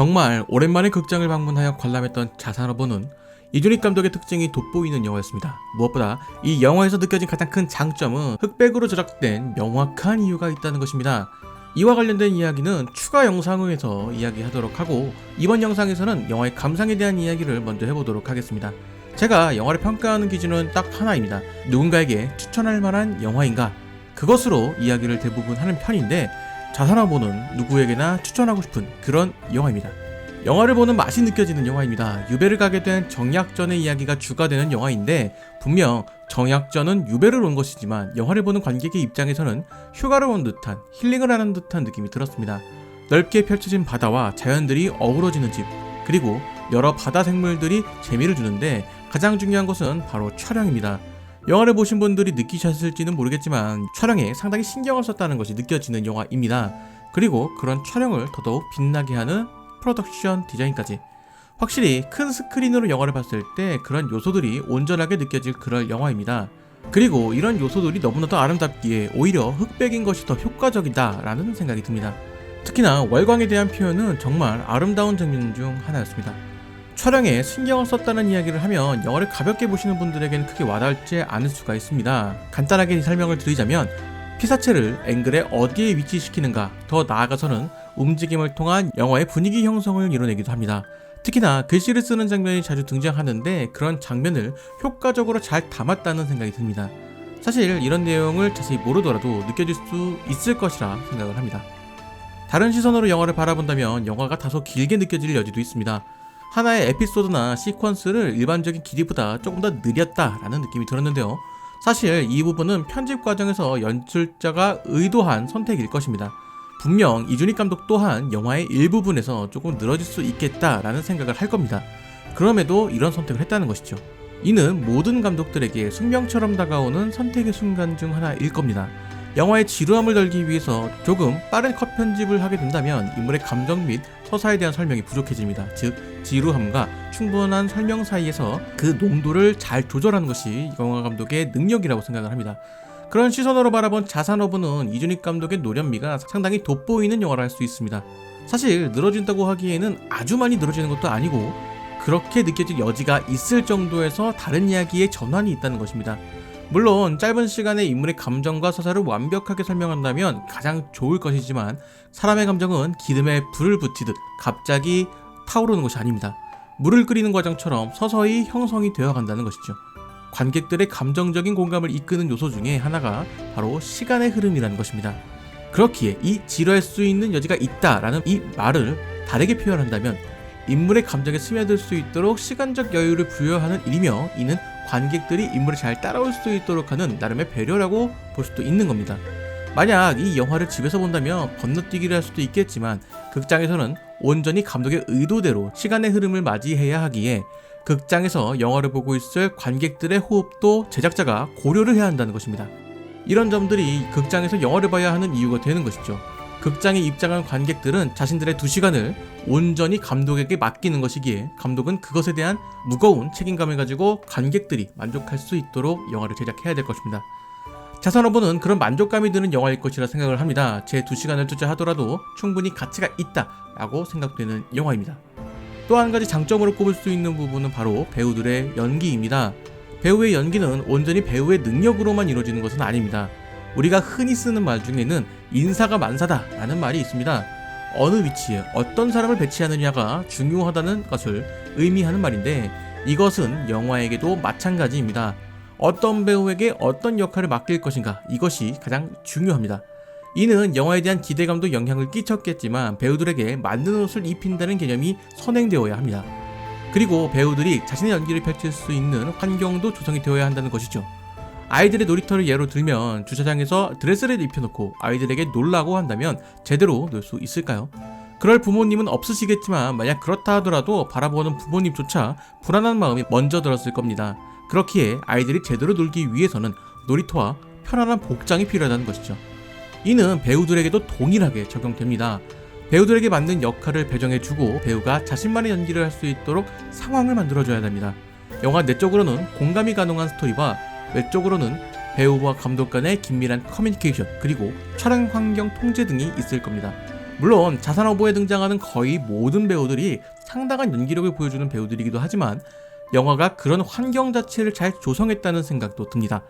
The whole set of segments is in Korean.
정말 오랜만에 극장을 방문하여 관람했던 자산어보는 이준익 감독의 특징이 돋보이는 영화였습니다. 무엇보다 이 영화에서 느껴진 가장 큰 장점은 흑백으로 제작된 명확한 이유가 있다는 것입니다. 이와 관련된 이야기는 추가 영상에서 이야기하도록 하고 이번 영상에서는 영화의 감상에 대한 이야기를 먼저 해보도록 하겠습니다. 제가 영화를 평가하는 기준은 딱 하나입니다. 누군가에게 추천할 만한 영화인가? 그것으로 이야기를 대부분 하는 편인데 자산화 보는 누구에게나 추천하고 싶은 그런 영화입니다. 영화를 보는 맛이 느껴지는 영화입니다. 유배를 가게 된 정약전의 이야기가 주가 되는 영화인데 분명 정약전은 유배를 온 것이지만 영화를 보는 관객의 입장에서는 휴가를 온 듯한 힐링을 하는 듯한 느낌이 들었습니다. 넓게 펼쳐진 바다와 자연들이 어우러지는 집 그리고 여러 바다 생물들이 재미를 주는데 가장 중요한 것은 바로 촬영입니다. 영화를 보신 분들이 느끼셨을지는 모르겠지만 촬영에 상당히 신경을 썼다는 것이 느껴지는 영화입니다. 그리고 그런 촬영을 더더욱 빛나게 하는 프로덕션 디자인까지 확실히 큰 스크린으로 영화를 봤을 때 그런 요소들이 온전하게 느껴질 그럴 영화입니다. 그리고 이런 요소들이 너무나도 아름답기에 오히려 흑백인 것이 더 효과적이다라는 생각이 듭니다. 특히나 월광에 대한 표현은 정말 아름다운 장면 중 하나였습니다. 촬영에 신경을 썼다는 이야기를 하면 영화를 가볍게 보시는 분들에게는 크게 와닿지 않을 수가 있습니다. 간단하게 설명을 드리자면 피사체를 앵글에 어디에 위치시키는가 더 나아가서는 움직임을 통한 영화의 분위기 형성을 이뤄내기도 합니다. 특히나 글씨를 쓰는 장면이 자주 등장하는데 그런 장면을 효과적으로 잘 담았다는 생각이 듭니다. 사실 이런 내용을 자세히 모르더라도 느껴질 수 있을 것이라 생각을 합니다. 다른 시선으로 영화를 바라본다면 영화가 다소 길게 느껴질 여지도 있습니다. 하나의 에피소드나 시퀀스를 일반적인 길이보다 조금 더 느렸다라는 느낌이 들었는데요. 사실 이 부분은 편집 과정에서 연출자가 의도한 선택일 것입니다. 분명 이준익 감독 또한 영화의 일부분에서 조금 늘어질 수 있겠다라는 생각을 할 겁니다. 그럼에도 이런 선택을 했다는 것이죠. 이는 모든 감독들에게 숙명처럼 다가오는 선택의 순간 중 하나일 겁니다. 영화의 지루함을 덜기 위해서 조금 빠른 컷 편집을 하게 된다면 인물의 감정 및 서사에 대한 설명이 부족해집니다. 즉, 지루함과 충분한 설명 사이에서 그 농도를 잘 조절하는 것이 영화 감독의 능력이라고 생각을 합니다. 그런 시선으로 바라본 자산어부는 이준익 감독의 노련미가 상당히 돋보이는 영화라 할 수 있습니다. 사실 늘어진다고 하기에는 아주 많이 늘어지는 것도 아니고 그렇게 느껴질 여지가 있을 정도에서 다른 이야기의 전환이 있다는 것입니다. 물론 짧은 시간에 인물의 감정과 서사를 완벽하게 설명한다면 가장 좋을 것이지만 사람의 감정은 기름에 불을 붙이듯 갑자기 타오르는 것이 아닙니다. 물을 끓이는 과정처럼 서서히 형성이 되어 간다는 것이죠. 관객들의 감정적인 공감을 이끄는 요소 중에 하나가 바로 시간의 흐름이라는 것입니다. 그렇기에 이 지루할 수 있는 여지가 있다라는 이 말을 다르게 표현한다면 인물의 감정에 스며들 수 있도록 시간적 여유를 부여하는 일이며 이는 관객들이 인물을 잘 따라올 수 있도록 하는 나름의 배려라고 볼 수도 있는 겁니다. 만약 이 영화를 집에서 본다면 건너뛰기를 할 수도 있겠지만 극장에서는 온전히 감독의 의도대로 시간의 흐름을 맞이해야 하기에 극장에서 영화를 보고 있을 관객들의 호흡도 제작자가 고려를 해야 한다는 것입니다. 이런 점들이 극장에서 영화를 봐야 하는 이유가 되는 것이죠. 극장에 입장한 관객들은 자신들의 두 시간을 온전히 감독에게 맡기는 것이기에 감독은 그것에 대한 무거운 책임감을 가지고 관객들이 만족할 수 있도록 영화를 제작해야 될 것입니다. 자산어보는 그런 만족감이 드는 영화일 것이라 생각을 합니다. 제 두 시간을 투자하더라도 충분히 가치가 있다 라고 생각되는 영화입니다. 또 한 가지 장점으로 꼽을 수 있는 부분은 바로 배우들의 연기입니다. 배우의 연기는 온전히 배우의 능력으로만 이루어지는 것은 아닙니다. 우리가 흔히 쓰는 말 중에는 인사가 만사다 라는 말이 있습니다. 어느 위치에 어떤 사람을 배치하느냐가 중요하다는 것을 의미하는 말인데 이것은 영화에게도 마찬가지입니다. 어떤 배우에게 어떤 역할을 맡길 것인가 이것이 가장 중요합니다. 이는 영화에 대한 기대감도 영향을 끼쳤겠지만 배우들에게 맞는 옷을 입힌다는 개념이 선행되어야 합니다. 그리고 배우들이 자신의 연기를 펼칠 수 있는 환경도 조성이 되어야 한다는 것이죠. 아이들의 놀이터를 예로 들면 주차장에서 드레스를 입혀놓고 아이들에게 놀라고 한다면 제대로 놀 수 있을까요? 그럴 부모님은 없으시겠지만 만약 그렇다 하더라도 바라보는 부모님조차 불안한 마음이 먼저 들었을 겁니다. 그렇기에 아이들이 제대로 놀기 위해서는 놀이터와 편안한 복장이 필요하다는 것이죠. 이는 배우들에게도 동일하게 적용됩니다. 배우들에게 맞는 역할을 배정해주고 배우가 자신만의 연기를 할 수 있도록 상황을 만들어줘야 됩니다. 영화 내적으로는 공감이 가능한 스토리와 외적으로는 배우와 감독 간의 긴밀한 커뮤니케이션 그리고 촬영 환경 통제 등이 있을 겁니다. 물론 자산 어보에 등장하는 거의 모든 배우들이 상당한 연기력을 보여주는 배우들이기도 하지만 영화가 그런 환경 자체를 잘 조성했다는 생각도 듭니다.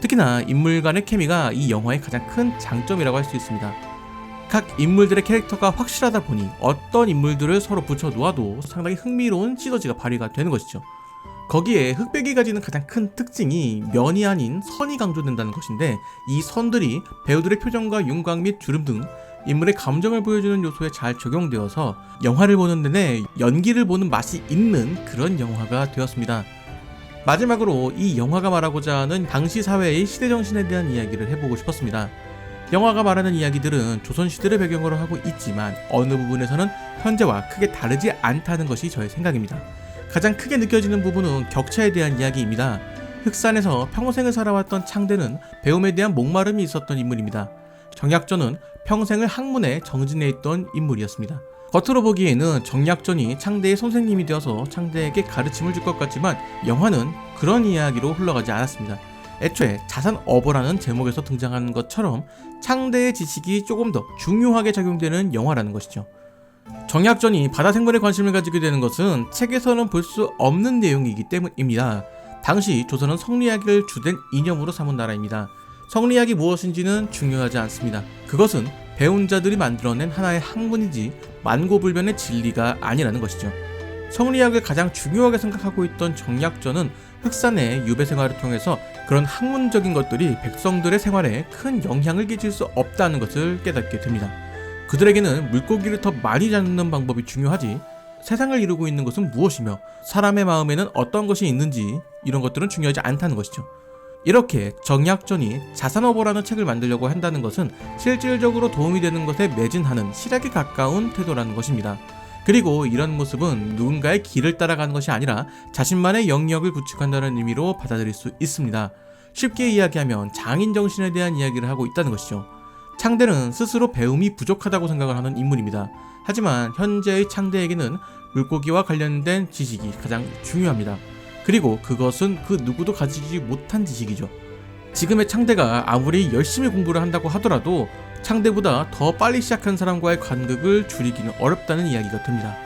특히나 인물 간의 케미가 이 영화의 가장 큰 장점이라고 할 수 있습니다. 각 인물들의 캐릭터가 확실하다 보니 어떤 인물들을 서로 붙여 놓아도 상당히 흥미로운 시너지가 발휘가 되는 것이죠. 거기에 흑백이 가지는 가장 큰 특징이 면이 아닌 선이 강조된다는 것인데 이 선들이 배우들의 표정과 윤곽 및 주름 등 인물의 감정을 보여주는 요소에 잘 적용되어서 영화를 보는 내내 연기를 보는 맛이 있는 그런 영화가 되었습니다. 마지막으로 이 영화가 말하고자 하는 당시 사회의 시대 정신에 대한 이야기를 해보고 싶었습니다. 영화가 말하는 이야기들은 조선시대를 배경으로 하고 있지만 어느 부분에서는 현재와 크게 다르지 않다는 것이 저의 생각입니다. 가장 크게 느껴지는 부분은 격차에 대한 이야기입니다. 흑산에서 평생을 살아왔던 창대는 배움에 대한 목마름이 있었던 인물입니다. 정약전은 평생을 학문에 정진해 있던 인물이었습니다. 겉으로 보기에는 정약전이 창대의 선생님이 되어서 창대에게 가르침을 줄 것 같지만 영화는 그런 이야기로 흘러가지 않았습니다. 애초에 자산어보라는 제목에서 등장하는 것처럼 창대의 지식이 조금 더 중요하게 작용되는 영화라는 것이죠. 정약전이 바다 생물에 관심을 가지게 되는 것은 책에서는 볼 수 없는 내용이기 때문입니다. 당시 조선은 성리학을 주된 이념으로 삼은 나라입니다. 성리학이 무엇인지는 중요하지 않습니다. 그것은 배운 자들이 만들어낸 하나의 학문이지 만고불변의 진리가 아니라는 것이죠. 성리학을 가장 중요하게 생각하고 있던 정약전은 흑산의 유배 생활을 통해서 그런 학문적인 것들이 백성들의 생활에 큰 영향을 끼칠 수 없다는 것을 깨닫게 됩니다. 그들에게는 물고기를 더 많이 잡는 방법이 중요하지 세상을 이루고 있는 것은 무엇이며 사람의 마음에는 어떤 것이 있는지 이런 것들은 중요하지 않다는 것이죠. 이렇게 정약전이 자산어보라는 책을 만들려고 한다는 것은 실질적으로 도움이 되는 것에 매진하는 실학에 가까운 태도라는 것입니다. 그리고 이런 모습은 누군가의 길을 따라가는 것이 아니라 자신만의 영역을 구축한다는 의미로 받아들일 수 있습니다. 쉽게 이야기하면 장인 정신에 대한 이야기를 하고 있다는 것이죠. 창대는 스스로 배움이 부족하다고 생각을 하는 인물입니다. 하지만 현재의 창대에게는 물고기와 관련된 지식이 가장 중요합니다. 그리고 그것은 그 누구도 가지지 못한 지식이죠. 지금의 창대가 아무리 열심히 공부를 한다고 하더라도 창대보다 더 빨리 시작한 사람과의 간극을 줄이기는 어렵다는 이야기가 됩니다.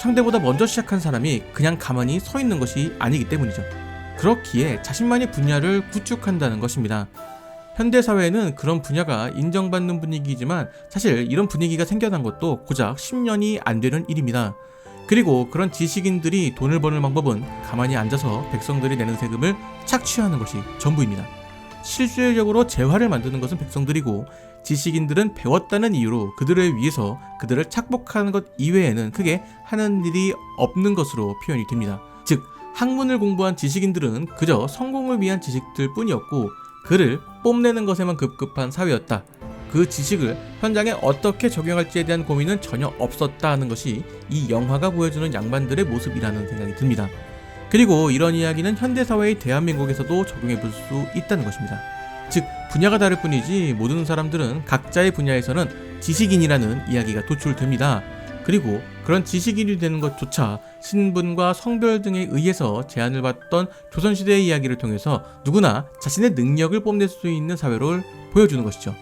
창대보다 먼저 시작한 사람이 그냥 가만히 서 있는 것이 아니기 때문이죠. 그렇기에 자신만의 분야를 구축한다는 것입니다. 현대 사회에는 그런 분야가 인정받는 분위기이지만 사실 이런 분위기가 생겨난 것도 고작 10년이 안 되는 일입니다. 그리고 그런 지식인들이 돈을 버는 방법은 가만히 앉아서 백성들이 내는 세금을 착취하는 것이 전부입니다. 실질적으로 재화를 만드는 것은 백성들이고 지식인들은 배웠다는 이유로 그들을 위해서 그들을 착복하는 것 이외에는 크게 하는 일이 없는 것으로 표현이 됩니다. 즉, 학문을 공부한 지식인들은 그저 성공을 위한 지식들 뿐이었고 그를 뽐내는 것에만 급급한 사회였다. 그 지식을 현장에 어떻게 적용할지에 대한 고민은 전혀 없었다는 것이 이 영화가 보여주는 양반들의 모습이라는 생각이 듭니다. 그리고 이런 이야기는 현대사회의 대한민국에서도 적용해 볼 수 있다는 것입니다. 즉, 분야가 다를 뿐이지 모든 사람들은 각자의 분야에서는 지식인이라는 이야기가 도출됩니다. 그리고 그런 지식인이 되는 것조차 신분과 성별 등에 의해서 제한을 받던 조선시대의 이야기를 통해서 누구나 자신의 능력을 뽐낼 수 있는 사회를 보여주는 것이죠.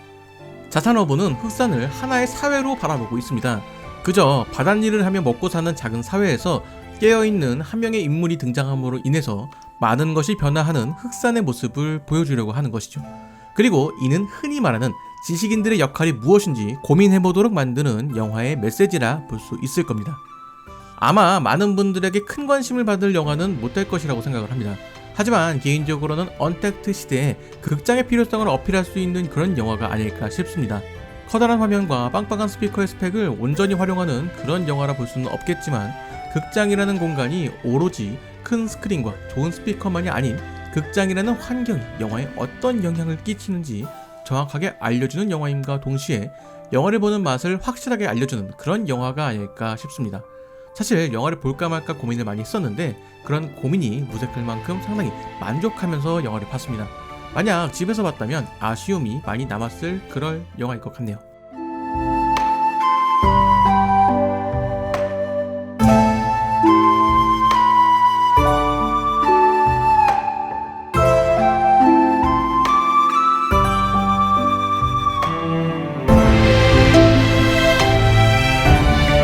자산어부는 흑산을 하나의 사회로 바라보고 있습니다. 그저 바닷일을 하며 먹고 사는 작은 사회에서 깨어있는 한 명의 인물이 등장함으로 인해서 많은 것이 변화하는 흑산의 모습을 보여주려고 하는 것이죠. 그리고 이는 흔히 말하는 지식인들의 역할이 무엇인지 고민해보도록 만드는 영화의 메시지라 볼 수 있을 겁니다. 아마 많은 분들에게 큰 관심을 받을 영화는 못될 것이라고 생각을 합니다. 하지만 개인적으로는 언택트 시대에 극장의 필요성을 어필할 수 있는 그런 영화가 아닐까 싶습니다. 커다란 화면과 빵빵한 스피커의 스펙을 온전히 활용하는 그런 영화라 볼 수는 없겠지만 극장이라는 공간이 오로지 큰 스크린과 좋은 스피커만이 아닌 극장이라는 환경이 영화에 어떤 영향을 끼치는지 정확하게 알려주는 영화임과 동시에 영화를 보는 맛을 확실하게 알려주는 그런 영화가 아닐까 싶습니다. 사실 영화를 볼까 말까 고민을 많이 했었는데 그런 고민이 무색할 만큼 상당히 만족하면서 영화를 봤습니다. 만약 집에서 봤다면 아쉬움이 많이 남았을 그럴 영화일 것 같네요.